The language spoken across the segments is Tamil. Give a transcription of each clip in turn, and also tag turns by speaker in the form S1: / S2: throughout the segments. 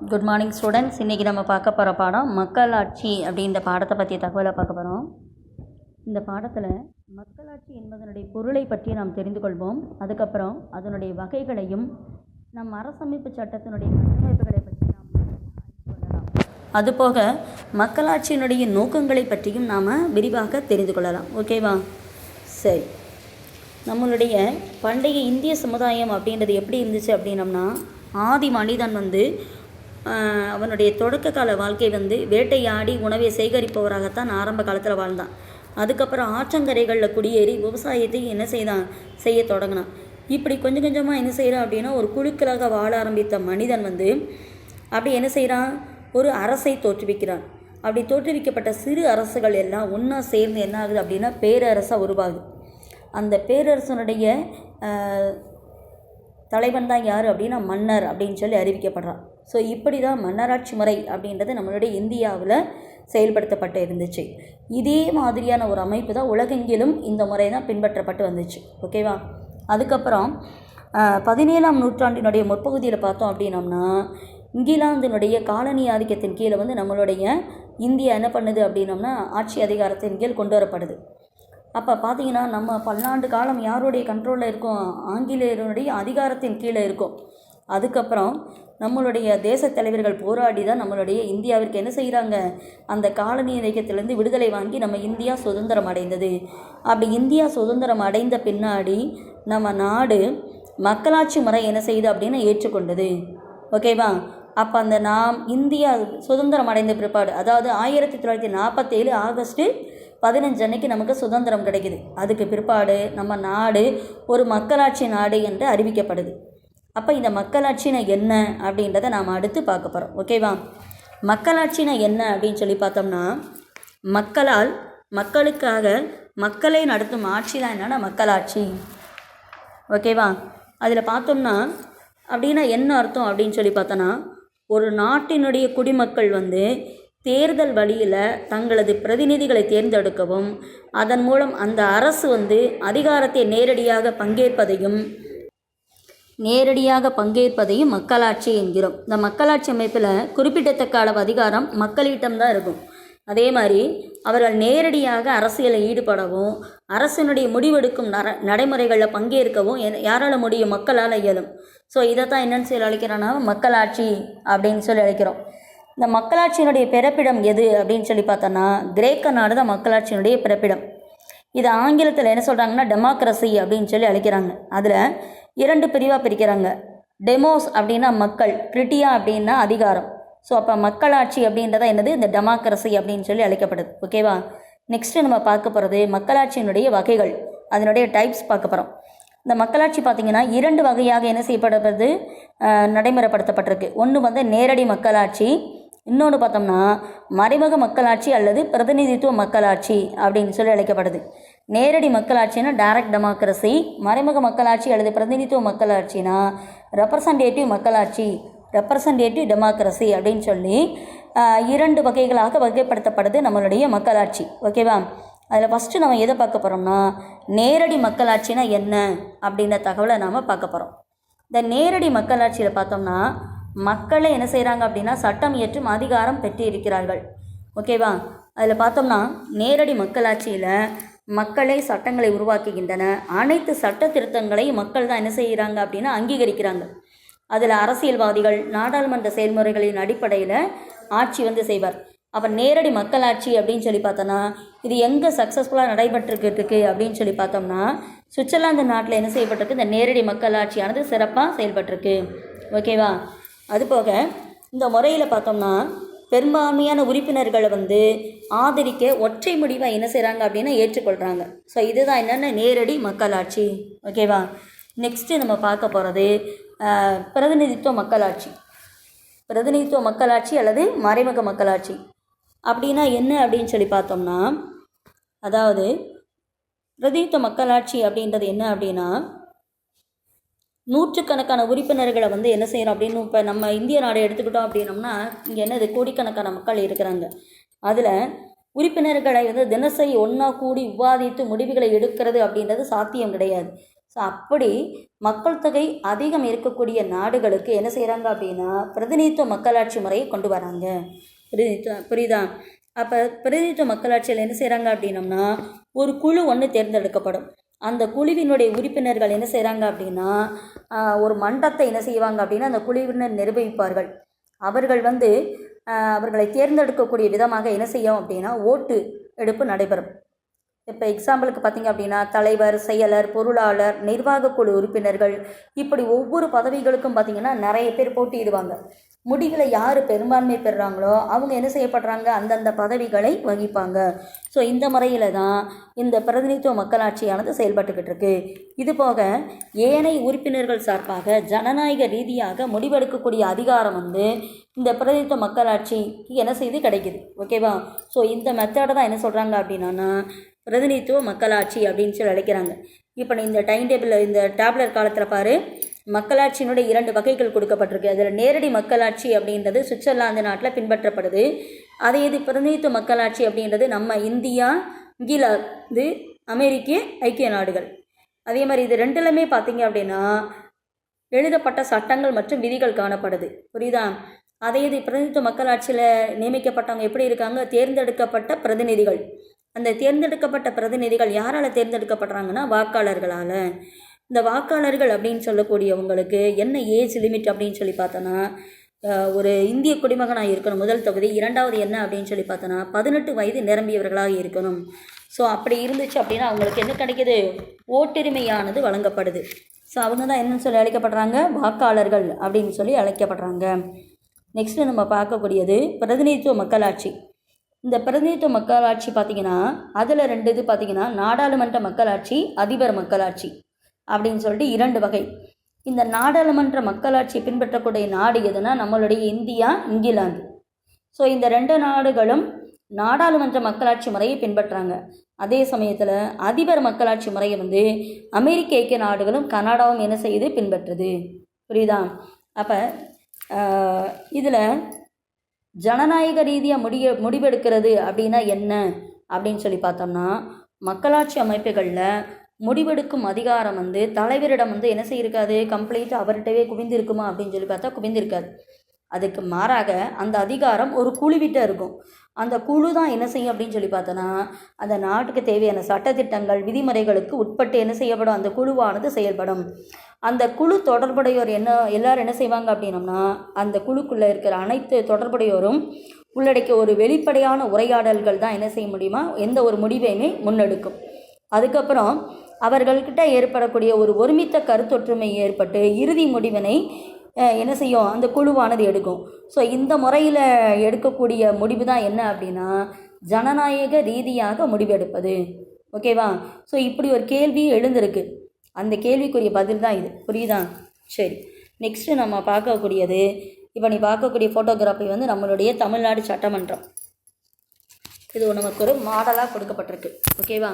S1: குட் மார்னிங் ஸ்டூடெண்ட்ஸ் இன்றைக்கி நம்ம பார்க்க போகிற பாடம் மக்களாட்சி அப்படின்ற பாடத்தை பற்றிய தகவலை பார்க்க போகிறோம் இந்த பாடத்தில் மக்களாட்சி என்பதனுடைய பொருளை பற்றி நாம் தெரிந்து கொள்வோம். அதுக்கப்புறம் அதனுடைய வகைகளையும் நம் அரசமைப்பு சட்டத்தினுடைய கட்டமைப்புகளை பற்றி நாம் கொள்ளலாம் அதுபோக மக்களாட்சியினுடைய நோக்கங்களை பற்றியும் நாம் விரிவாக தெரிந்து கொள்ளலாம். ஓகேவா சரி. நம்மளுடைய பண்டைய இந்திய சமுதாயம் அப்படின்றது எப்படி இருந்துச்சு அப்படின்னம்னா ஆதி மனிதன் வந்து அவனுடைய தொடக்க கால வாழ்க்கை வந்து வேட்டையாடி உணவை சேகரிப்பவராகத்தான் ஆரம்ப காலத்தில் வாழ்ந்தான். அதுக்கப்புறம் ஆற்றங்கரைகளில் குடியேறி விவசாயத்தை என்ன செய்தான்? செய்ய தொடங்கினான். இப்படி கொஞ்சம் கொஞ்சமாக என்ன செய்கிறான் அப்படின்னா ஒரு குழுக்களாக வாழ ஆரம்பித்த மனிதன் வந்து அப்படி என்ன செய்கிறான் ஒரு அரசை தோற்றுவிக்கிறான். அப்படி தோற்றுவிக்கப்பட்ட சிறு அரசுகள் எல்லாம் ஒன்றா சேர்ந்து என்ன ஆகுது அப்படின்னா பேரரசாக உருவாகுது. அந்த பேரரசனுடைய தலைவன் தான் யார் அப்படின்னா மன்னர் அப்படின்னு சொல்லி அறிவிக்கப்படுறான். ஸோ இப்படி தான் மன்னராட்சி முறை அப்படின்றது நம்மளுடைய இந்தியாவில் செயல்படுத்தப்பட்டு இருந்துச்சு. இதே மாதிரியான ஒரு அமைப்பு தான் உலகெங்கிலும் இந்த முறை தான் பின்பற்றப்பட்டு வந்துச்சு. ஓகேவா அதுக்கப்புறம் பதினேழாம் நூற்றாண்டினுடைய முற்பகுதியில் பார்த்தோம் அப்படின்னம்னா இங்கிலாந்தினுடைய காலனி ஆதிக்கத்தின் கீழே வந்து நம்மளுடைய இந்தியா என்ன பண்ணுது அப்படின்னம்னா ஆட்சி அதிகாரத்தின் கீழ் கொண்டு வரப்படுது. அப்போ பார்த்தீங்கன்னா நம்ம பல்லாண்டு காலம் யாருடைய கண்ட்ரோலில் இருக்கோம்? ஆங்கிலேயருடைய அதிகாரத்தின் கீழே இருக்கும். அதுக்கப்புறம் நம்மளுடைய தேச தலைவர்கள் போராடி தான் நம்மளுடைய இந்தியாவிற்கு என்ன செய்கிறாங்க அந்த காலனி இயக்கத்திலேருந்து விடுதலை வாங்கி நம்ம இந்தியா சுதந்திரம் அடைந்தது. அப்படி இந்தியா சுதந்திரம் அடைந்த பின்னாடி நம்ம நாடு மக்களாட்சி முறை என்ன செய்யுது அப்படின்னு ஏற்றுக்கொண்டது. ஓகேவா அப்போ அந்த நாம் இந்தியா சுதந்திரம் அடைந்த பிற்பாடு அதாவது ஆயிரத்தி தொள்ளாயிரத்தி நாற்பத்தேழு ஆகஸ்ட்டு பதினஞ்சு அன்னைக்கு நமக்கு சுதந்திரம் கிடைக்குது. அதுக்கு பிற்பாடு நம்ம நாடு ஒரு மக்களாட்சி நாடு என்று அறிவிக்கப்படுது. அப்போ இந்த மக்களாட்சினா என்ன அப்படின்றத நாம் அடுத்து பார்க்க போகிறோம் ஓகேவா மக்களாட்சினா என்ன அப்படின்னு சொல்லி பார்த்தோம்னா மக்களால் மக்களுக்காக மக்களை நடத்தும் ஆட்சினா என்னென்னா என்னன்னா மக்களாட்சி ஓகேவா அதில் பார்த்தோம்னா அப்படின்னா என்ன அர்த்தம் அப்படின்னு சொல்லி பார்த்தோன்னா ஒரு நாட்டினுடைய குடிமக்கள் வந்து தேர்தல் வழியில் தங்களது பிரதிநிதிகளை தேர்ந்தெடுக்கவும் அதன் மூலம் அந்த அரசு வந்து அதிகாரத்தை நேரடியாக பங்கேற்பதையும் நேரடியாக பங்கேற்பதையும் மக்களாட்சி என்கிறோம். இந்த மக்களாட்சி அமைப்பில் குறிப்பிடத்தக்க அளவு அதிகாரம் மக்களிடம்தான் இருக்கும். அதே மாதிரி அவர்கள் நேரடியாக அரசியலில் ஈடுபடவும் அரசினுடைய முடிவெடுக்கும் நர நடைமுறைகளில் பங்கேற்கவும் யாரால் யாரால முடியும்? மக்களால் இயலும். ஸோ இதை தான் என்னென்னு சொல்லி அழைக்கிறோன்னா மக்களாட்சி அப்படின்னு சொல்லி அழைக்கிறோம். இந்த மக்களாட்சியினுடைய பிறப்பிடம் எது அப்படின்னு சொல்லி பார்த்தோன்னா கிரேக்க நாடு தான் மக்களாட்சியினுடைய பிறப்பிடம். இது ஆங்கிலத்தில் என்ன சொல்கிறாங்கன்னா டெமோக்ரஸி அப்படின்னு சொல்லி அழைக்கிறாங்க. அதில் இரண்டு பிரிவாக பிரிக்கிறாங்க. டெமோஸ் அப்படின்னா மக்கள் கிரிட்டியா அப்படின்னா அதிகாரம். ஸோ அப்போ மக்களாட்சி அப்படின்றத என்னது? இந்த டெமோக்ரஸி அப்படின்னு சொல்லி அழைக்கப்படுது. ஓகேவா நெக்ஸ்ட்டு நம்ம பார்க்க போகிறது மக்களாட்சியினுடைய வகைகள். அதனுடைய டைப்ஸ் பார்க்க போகிறோம் இந்த மக்களாட்சி பார்த்திங்கன்னா இரண்டு வகையாக என்ன செய்யப்படுறது நடைமுறைப்படுத்தப்பட்டிருக்கு. ஒன்று வந்து நேரடி மக்களாட்சி இன்னொன்று பார்த்தோம்னா மறைமுக மக்களாட்சி அல்லது பிரதிநிதித்துவ மக்களாட்சி அப்படின்னு சொல்லி அழைக்கப்படுது. நேரடி மக்களாட்சினா டைரக்ட் டெமோக்ரஸி மறைமுக மக்களாட்சி அல்லது பிரதிநிதித்துவ மக்களாட்சினா ரெப்ரசன்டேட்டிவ் மக்களாட்சி ரெப்ரசன்டேட்டிவ் டெமோக்ரஸி அப்படின்னு சொல்லி இரண்டு வகைகளாக வகைப்படுத்தப்படுது நம்மளுடைய மக்களாட்சி. ஓகேவா அதில் ஃபஸ்ட்டு நம்ம எதை பார்க்க போகிறோம்னா நேரடி மக்களாட்சினா என்ன அப்படின்ற தகவலை நாம் பார்க்க போகிறோம் இந்த நேரடி மக்களாட்சியில் பார்த்தோம்னா மக்களை என்ன செய்கிறாங்க அப்படின்னா சட்டம் இயற்றும் அதிகாரம் பெற்று இருக்கிறார்கள் ஓகேவா அதில் பார்த்தோம்னா நேரடி மக்களாட்சியில் மக்களே சட்டங்களை உருவாக்குகின்றன. அனைத்து சட்ட திருத்தங்களையும் மக்கள் தான் என்ன செய்கிறாங்க அப்படின்னா அங்கீகரிக்கிறாங்க. அதில் அரசியல்வாதிகள் நாடாளுமன்ற செயல்முறைகளின் அடிப்படையில் ஆட்சி வந்து செய்வார். அப்போ நேரடி மக்களாட்சி அப்படின்னு சொல்லி பார்த்தோன்னா இது எங்கே சக்ஸஸ்ஃபுல்லாக நடைபெற்றுக்கிட்டு இருக்கு அப்படின்னு சொல்லி பார்த்தோம்னா சுவிட்சர்லாந்து நாட்டில் என்ன செய்யப்பட்டிருக்கு? இந்த நேரடி மக்களாட்சியானது சிறப்பாக செயல்பட்டிருக்கு. ஓகேவா? அதுபோக இந்த முறையில் பார்த்தோம்னா பெரும்பான்மையான உறுப்பினர்களை வந்து ஆதரிக்க ஒற்றை முடிவாக என்ன செய்கிறாங்க அப்படின்னா ஏற்றுக்கொள்கிறாங்க ஸோ இதுதான் என்னென்ன நேரடி மக்களாட்சி. ஓகேவா நெக்ஸ்ட்டு நம்ம பார்க்க போகிறது பிரதிநிதித்துவ மக்களாட்சி. பிரதிநிதித்துவ மக்களாட்சி அல்லது மறைமுக மக்களாட்சி. அப்படின்னா என்ன அப்படின்னு சொல்லி பார்த்தோம்னா அதாவது பிரதிநிதித்துவ மக்களாட்சி அப்படின்றது என்ன அப்படின்னா நூற்றுக்கணக்கான உறுப்பினர்களை வந்து என்ன செய்கிறோம் அப்படின்னு இப்போ நம்ம இந்திய நாடை எடுத்துக்கிட்டோம் அப்படின்னோம்னா இங்கே என்னது? கோடிக்கணக்கான மக்கள் இருக்கிறாங்க. அதில் உறுப்பினர்களை வந்து தினசரி ஒன்றா கூடி விவாதித்து முடிவுகளை எடுக்கிறது அப்படின்றது சாத்தியம் கிடையாது. ஸோ ஸோ அப்படி மக்கள் தொகை அதிகம் இருக்கக்கூடிய நாடுகளுக்கு என்ன செய்கிறாங்க அப்படின்னா பிரதிநிதித்துவ மக்களாட்சி முறையை கொண்டு வராங்க. பிரதிநிதித்துவ புரியுதா? அப்போ பிரதிநிதித்துவ மக்களாட்சியில் என்ன செய்கிறாங்க அப்படின்னம்னா ஒரு குழு ஒன்று தேர்ந்தெடுக்கப்படும். அந்த குழுவினுடைய உறுப்பினர்கள் என்ன செய்கிறாங்க அப்படின்னா ஒரு மன்றத்தை என்ன செய்வாங்க அப்படின்னா அந்த குழுவினர் நிர்வகிப்பார்கள். அவர்கள் வந்து அவர்களை தேர்ந்தெடுக்கக்கூடிய விதமாக என்ன செய்யும் அப்படின்னா ஓட்டு எடுப்பு நடைபெறும். இப்போ எக்ஸாம்பிளுக்கு பார்த்தீங்க அப்படின்னா தலைவர் செயலர் பொருளாளர் நிர்வாக குழு உறுப்பினர்கள் இப்படி ஒவ்வொரு பதவிகளுக்கும் பார்த்திங்கன்னா நிறைய பேர் போட்டியிடுவாங்க. முடிவில் யார் பெரும்பான்மை பெறுறாங்களோ அவங்க என்ன செய்யப்படுறாங்க? அந்தந்த பதவிகளை வகிப்பாங்க. ஸோ இந்த முறையில் தான் இந்த பிரதிநிதித்துவ மக்களாட்சியானது செயல்பட்டுக்கிட்டு இருக்கு. இது போக ஏனைய உறுப்பினர்கள் சார்பாக ஜனநாயக ரீதியாக முடிவெடுக்கக்கூடிய அதிகாரம் வந்து இந்த பிரதிநிதித்துவ மக்களாட்சிக்கு என்ன செய்து கிடைக்குது. ஓகேவா ஸோ இந்த மெத்தடை தான் என்ன சொல்கிறாங்க அப்படின்னா பிரதிநிதித்துவ மக்களாட்சி அப்படின்னு சொல்லி அழைக்கிறாங்க. இப்போ இந்த டைம் டேபிள் இந்த டேப்லெட் காலத்தில் பாரு. மக்களாட்சியினுடைய இரண்டு வகைகள் கொடுக்கப்பட்டிருக்கு. அதில் நேரடி மக்களாட்சி அப்படின்றது சுவிட்சர்லாந்து நாட்டில் பின்பற்றப்படுது. அதே இது பிரதிநிதித்துவ மக்களாட்சி அப்படின்றது நம்ம இந்தியா இங்கிலாந்து அமெரிக்க ஐக்கிய நாடுகள். அதே மாதிரி இது ரெண்டுலமே பார்த்தீங்க அப்படின்னா எழுதப்பட்ட சட்டங்கள் மற்றும் விதிகள் காணப்படுது. புரியுதா? அதே இது பிரதிநிதித்துவ மக்களாட்சியில் நியமிக்கப்பட்டவங்க எப்படி இருக்காங்க? தேர்ந்தெடுக்கப்பட்ட பிரதிநிதிகள். அந்த தேர்ந்தெடுக்கப்பட்ட பிரதிநிதிகள் யாரால் தேர்ந்தெடுக்கப்படுறாங்கன்னா வாக்காளர்களால். இந்த வாக்காளர்கள் அப்படின்னு சொல்லக்கூடியவங்களுக்கு என்ன ஏஜ் லிமிட் அப்படின்னு சொல்லி பார்த்தோன்னா ஒரு இந்திய குடிமகனாக இருக்கணும். முதல் தொகுதி இரண்டாவது என்ன அப்படின்னு சொல்லி பார்த்தோன்னா பதினெட்டு வயது நிரம்பியவர்களாக இருக்கணும். ஸோ அப்படி இருந்துச்சு அப்படின்னா அவங்களுக்கு என்ன கிடைக்கிது? ஓட்டுரிமையானது வழங்கப்படுது. ஸோ அவங்க தான் என்னன்னு சொல்லி அழைக்கப்படுறாங்க? வாக்காளர்கள் அப்படின்னு சொல்லி அழைக்கப்படுறாங்க. நெக்ஸ்ட்டு நம்ம பார்க்கக்கூடியது பிரதிநிதித்துவ மக்களாட்சி. இந்த பிரதிநிதித்துவ மக்களாட்சி பார்த்திங்கன்னா அதில் ரெண்டு இது பார்த்திங்கன்னா நாடாளுமன்ற மக்களாட்சி அதிபர் மக்களாட்சி. அப்படின்னு சொல்லிட்டு இரண்டு வகை. இந்த நாடாளுமன்ற மக்களாட்சி பின்பற்றக்கூடிய நாடு எதுனா நம்மளுடைய இந்தியா இங்கிலாந்து. ஸோ இந்த ரெண்டு நாடுகளும் நாடாளுமன்ற மக்களாட்சி முறையை பின்பற்றுறாங்க அதே சமயத்தில் அதிபர் மக்களாட்சி முறையை வந்து அமெரிக்க ஐக்கிய நாடுகளும் கனடாவும் என்ன செய்யுது? பின்பற்றுது. புரியுதா? அப்போ இதில் ஜனநாயக ரீதியாக முடிய முடிவெடுக்கிறது அப்படின்னா என்ன? அப்படின்னு சொல்லி பார்த்தோம்னா மக்களாட்சி அமைப்புகளில் முடிவெடுக்கும் அதிகாரம் வந்து தலைவரிடம் வந்து என்ன செய்யிருக்காது? கம்ப்ளீட் அவர்கிட்டவே குவிந்திருக்குமா? அப்படின்னு சொல்லி பார்த்தா குவிந்திருக்காது. அதுக்கு மாறாக அந்த அதிகாரம் ஒரு குழுவிட்ட இருக்கும். அந்த குழு தான் என்ன செய்யும் அப்படின்னு சொல்லி பார்த்தோன்னா அந்த நாட்டுக்கு தேவையான சட்டத்திட்டங்கள் விதிமுறைகளுக்கு உட்பட்டு என்ன செய்யப்படும்? அந்த குழுவானது செயல்படும். அந்த குழு தொடர்புடையோர் என்ன எல்லாரும் என்ன செய்வாங்க அப்படின்னம்னா அந்த குழுக்குள்ளே இருக்கிற அனைத்து தொடர்புடையோரும் உள்ளடக்கிய ஒரு வெளிப்படையான உரையாடல்கள் தான் என்ன செய்ய முடியுமா? எந்த ஒரு முடிவையுமே முன்னெடுக்கும். அதுக்கப்புறம் அவர்கள்கிட்ட ஏற்படக்கூடிய ஒரு ஒருமித்த கருத்தொற்றுமை ஏற்பட்டு இறுதி முடிவினை என்ன செய்யும்? அந்த குழுவானது எடுக்கும். ஸோ இந்த முறையில் எடுக்கக்கூடிய முடிவு தான் என்ன அப்படின்னா ஜனநாயக ரீதியாக முடிவெடுப்பது. ஓகேவா ஸோ இப்படி ஒரு கேள்வி எழுந்திருக்கு. அந்த கேள்விக்குரிய பதில் தான் இது. புரியுதா? சரி. நெக்ஸ்ட்டு நம்ம பார்க்கக்கூடியது இப்போ நீ பார்க்கக்கூடிய ஃபோட்டோகிராஃபி வந்து நம்மளுடைய தமிழ்நாடு சட்டமன்றம். இது நமக்கு ஒரு மாடலாக கொடுக்கப்பட்டிருக்கு. ஓகேவா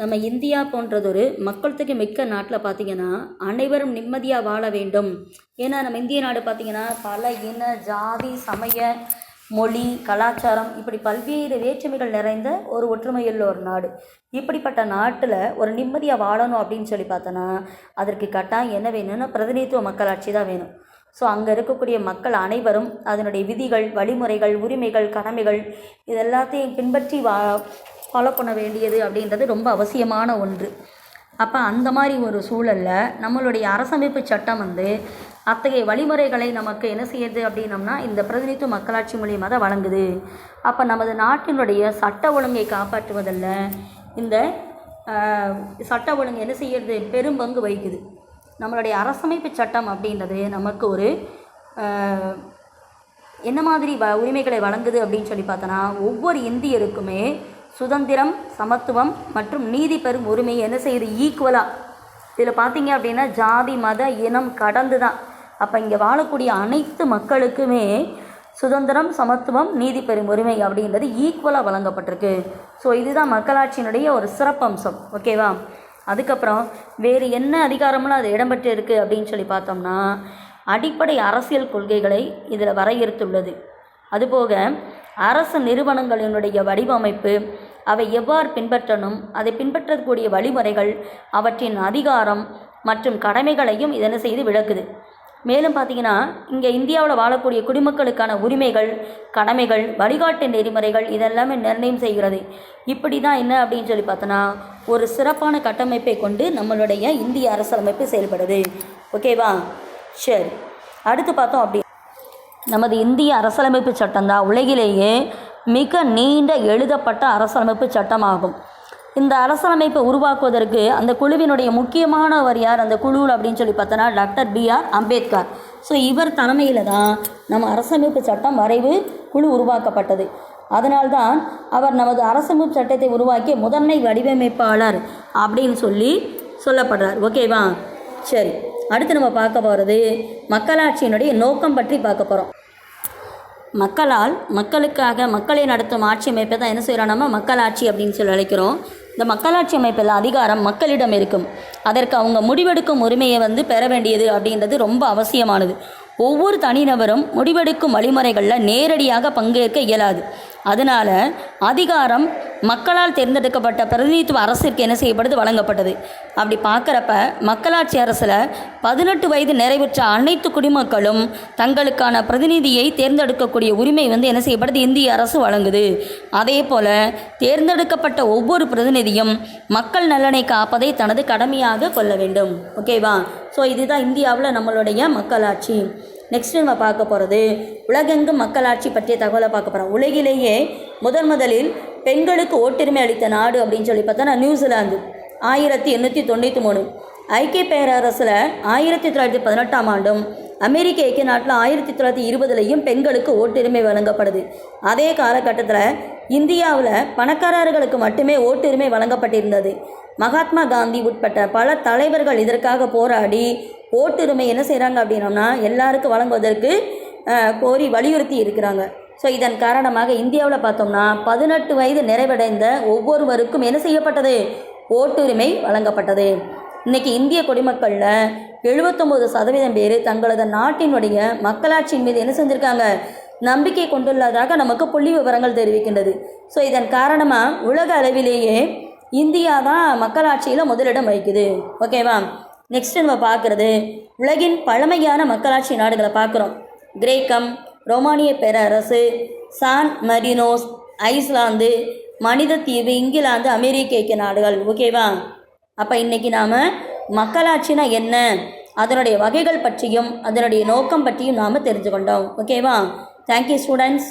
S1: நம்ம இந்தியா போன்றதொரு மக்கள் தொகை மிக்க நாட்டில் பார்த்தீங்கன்னா அனைவரும் நிம்மதியாக வாழ வேண்டும். ஏன்னா நம்ம இந்திய நாடு பார்த்தீங்கன்னா பல இன ஜாதி சமய மொழி கலாச்சாரம் இப்படி பல்வேறு வேற்றுமைகள் நிறைந்த ஒரு ஒற்றுமையுள்ள ஒரு நாடு. இப்படிப்பட்ட நாட்டில் ஒரு நிம்மதியாக வாழணும் அப்படின்னு சொல்லி பார்த்தோன்னா அதற்கு கட்டாயம் என்ன வேணும்னா பிரதிநிதித்துவ மக்களாட்சி தான் வேணும். ஸோ அங்கே இருக்கக்கூடிய மக்கள் அனைவரும் அதனுடைய விதிகள் வழிமுறைகள் உரிமைகள் கடமைகள் இது எல்லாத்தையும் பின்பற்றி வா ஃபாலோ பண்ண வேண்டியது அப்படின்றது ரொம்ப அவசியமான ஒன்று. அப்போ அந்த மாதிரி ஒரு சூழலில் நம்மளுடைய அரசமைப்பு சட்டம் வந்து அத்தகைய வழிமுறைகளை நமக்கு என்ன செய்யுது அப்படின்னம்னா இந்த பிரதிநிதித்துவ மக்களாட்சி மூலியமாக தான் வழங்குது. அப்போ நமது நாட்டினுடைய சட்ட ஒழுங்கை காப்பாற்றுவதில் இந்த சட்ட ஒழுங்கு என்ன செய்யறது பெரும் பங்கு வகிக்குது. நம்மளுடைய அரசமைப்பு சட்டம் அப்படின்றது நமக்கு ஒரு என்ன மாதிரி வ உரிமைகளை வழங்குது அப்படின்னு சொல்லி பார்த்தோன்னா ஒவ்வொரு இந்தியருக்குமே சுதந்திரம் சமத்துவம் மற்றும் நீதி பெறும் உரிமை என்ன செய்யுது? ஈக்குவலாக இதில் பார்த்தீங்க அப்படின்னா ஜாதி மத இனம் கடந்து தான் அப்போ இங்கே வாழக்கூடிய அனைத்து மக்களுக்குமே சுதந்திரம் சமத்துவம் நீதி பெறும் உரிமை அப்படின்றது ஈக்குவலாக வழங்கப்பட்டிருக்கு. ஸோ இதுதான் மக்களாட்சியினுடைய ஒரு சிறப்பம்சம். ஓகேவா அதுக்கப்புறம் வேறு என்ன அதிகாரம்லாம் அது இடம்பெற்று இருக்குது அப்படின்னு சொல்லி பார்த்தோம்னா அடிப்படை அரசியல் கொள்கைகளை இதில் வரையறுத்துள்ளது. அதுபோக அரசு நிறுவனங்களினுடைய வடிவமைப்பு அவை எவ்வாறு பின்பற்றணும் அதை பின்பற்றக்கூடிய வழிமுறைகள் அவற்றின் அதிகாரம் மற்றும் கடமைகளையும் இதனை செய்து விளக்குது. மேலும் பார்த்தீங்கன்னா இங்கே இந்தியாவில் வாழக்கூடிய குடிமக்களுக்கான உரிமைகள் கடமைகள் வழிகாட்டு நெறிமுறைகள் இதெல்லாமே நிர்ணயம் செய்கிறது. இப்படி தான் என்ன அப்படின்னு சொல்லி பார்த்தோன்னா ஒரு சிறப்பான கட்டமைப்பை கொண்டு நம்மளுடைய இந்திய அரசியலமைப்பு செயல்படுது. ஓகேவா? சரி. அடுத்து பார்த்தோம் அப்படி நமது இந்திய அரசியலமைப்பு சட்டம் தான். உலகிலேயே மிக நீண்ட எழுதப்பட்ட அரசியலமைப்பு சட்டமாகும். இந்த அரசியலமைப்பை உருவாக்குவதற்கு அந்த குழுவினுடைய முக்கியமானவர் யார்? அந்த குழு அப்படின்னு சொல்லி பார்த்தோன்னா டாக்டர் பிஆர் அம்பேத்கர். ஸோ இவர் தலைமையில் தான் நம்ம அரசமைப்பு சட்டம் வரைவு குழு உருவாக்கப்பட்டது. அதனால்தான் அவர் நமது அரசமைப்பு சட்டத்தை உருவாக்கிய முதன்மை வடிவமைப்பாளர் அப்படின்னு சொல்லி சொல்லப்படுறார். ஓகேவா சரி. அடுத்து நம்ம பார்க்க போகிறது மக்களாட்சியினுடைய நோக்கம் பற்றி பார்க்க போகிறோம் மக்களால் மக்களுக்காக மக்களை நடத்தும் ஆட்சி அமைப்பை தான் என்ன செய்கிறோம் நம்ம? மக்களாட்சி அப்படின்னு சொல்லி அழைக்கிறோம். இந்த மக்களாட்சி அமைப்பில் அதிகாரம் மக்களிடம் இருக்கும். அதற்கு அவங்க முடிவெடுக்கும் உரிமையை வந்து பெற வேண்டியது அப்படின்றது ரொம்ப அவசியமானது. ஒவ்வொரு தனிநபரும் முடிவெடுக்கும் வழிமுறைகளில் நேரடியாக பங்கேற்க இயலாது. அதனால அதிகாரம் மக்களால் தேர்ந்தெடுக்கப்பட்ட பிரதிநிதித்துவ அரசிற்கு என்ன செய்யப்படுது? வழங்கப்பட்டது. அப்படி பார்க்குறப்ப மக்களாட்சி அரசில் பதினெட்டு வயது நிறைவுற்ற அனைத்து குடிமக்களும் தங்களுக்கான பிரதிநிதியை தேர்ந்தெடுக்கக்கூடிய உரிமை வந்து என்ன செய்யப்படுது? இந்திய அரசு வழங்குது. அதே போல் தேர்ந்தெடுக்கப்பட்ட ஒவ்வொரு பிரதிநிதியும் மக்கள் நலனை காப்பதை தனது கடமையாக கொள்ள வேண்டும். ஓகேவா? ஸோ இதுதான் இந்தியாவில் நம்மளுடைய மக்களாட்சி. நெக்ஸ்ட் நம்ம பார்க்க போகிறது உலகெங்கும் மக்களாட்சி பற்றிய தகவலை பார்க்க போகிறோம் உலகிலேயே முதன் முதலில் பெண்களுக்கு ஓட்டுரிமை அளித்த நாடு அப்படின்னு சொல்லி பார்த்தோன்னா நியூசிலாந்து. ஆயிரத்தி எண்ணூற்றி தொண்ணூற்றி மூணு. ஐக்கிய பேரரசில் ஆயிரத்தி தொள்ளாயிரத்தி பதினெட்டாம் ஆண்டும் அமெரிக்க ஐக்கிய நாட்டில் ஆயிரத்தி தொள்ளாயிரத்தி இருபதுலேயும் பெண்களுக்கு ஓட்டுரிமை வழங்கப்படுது. அதே காலகட்டத்தில் இந்தியாவில் பணக்காரர்களுக்கு மட்டுமே ஓட்டுரிமை வழங்கப்பட்டிருந்தது. மகாத்மா காந்தி உட்பட்ட பல தலைவர்கள் இதற்காக போராடி ஓட்டுரிமை என்ன செய்கிறாங்க அப்படின்னோம்னா எல்லாருக்கும் வழங்குவதற்கு கோரி வலியுறுத்தி இருக்கிறாங்க. ஸோ இதன் காரணமாக இந்தியாவில் பார்த்தோம்னா பதினெட்டு வயது நிறைவடைந்த ஒவ்வொருவருக்கும் என்ன செய்யப்பட்டது? ஓட்டுரிமை வழங்கப்பட்டது. இன்றைக்கி இந்திய குடிமக்களில் எழுபத்தொம்போது சதவீதம் பேர் தங்களது நாட்டினுடைய மக்களாட்சியின் மீது என்ன செஞ்சுருக்காங்க? நம்பிக்கை கொண்டுள்ளதாக நமக்கு புள்ளி விவரங்கள் தெரிவிக்கின்றது. ஸோ இதன் காரணமாக உலக அளவிலேயே இந்தியா தான் மக்களாட்சியில் முதலிடம் வகிக்குது. ஓகேவா நெக்ஸ்ட் நம்ம பார்க்குறது உலகின் பழமையான மக்களாட்சி நாடுகளை பார்க்குறோம். கிரேக்கம் ரோமானிய பேரரசு சான் மரினோஸ் ஐஸ்லாந்து மனித தீவு இங்கிலாந்து அமெரிக்க ஐக்கிய நாடுகள். ஓகேவா அப்போ இன்றைக்கி நாம் மக்களாட்சினா என்ன? அதனுடைய வகைகள் பற்றியும் அதனுடைய நோக்கம் பற்றியும் நாம் தெரிஞ்சு கொண்டோம் ஓகேவா தேங்க்யூ ஸ்டூடெண்ட்ஸ்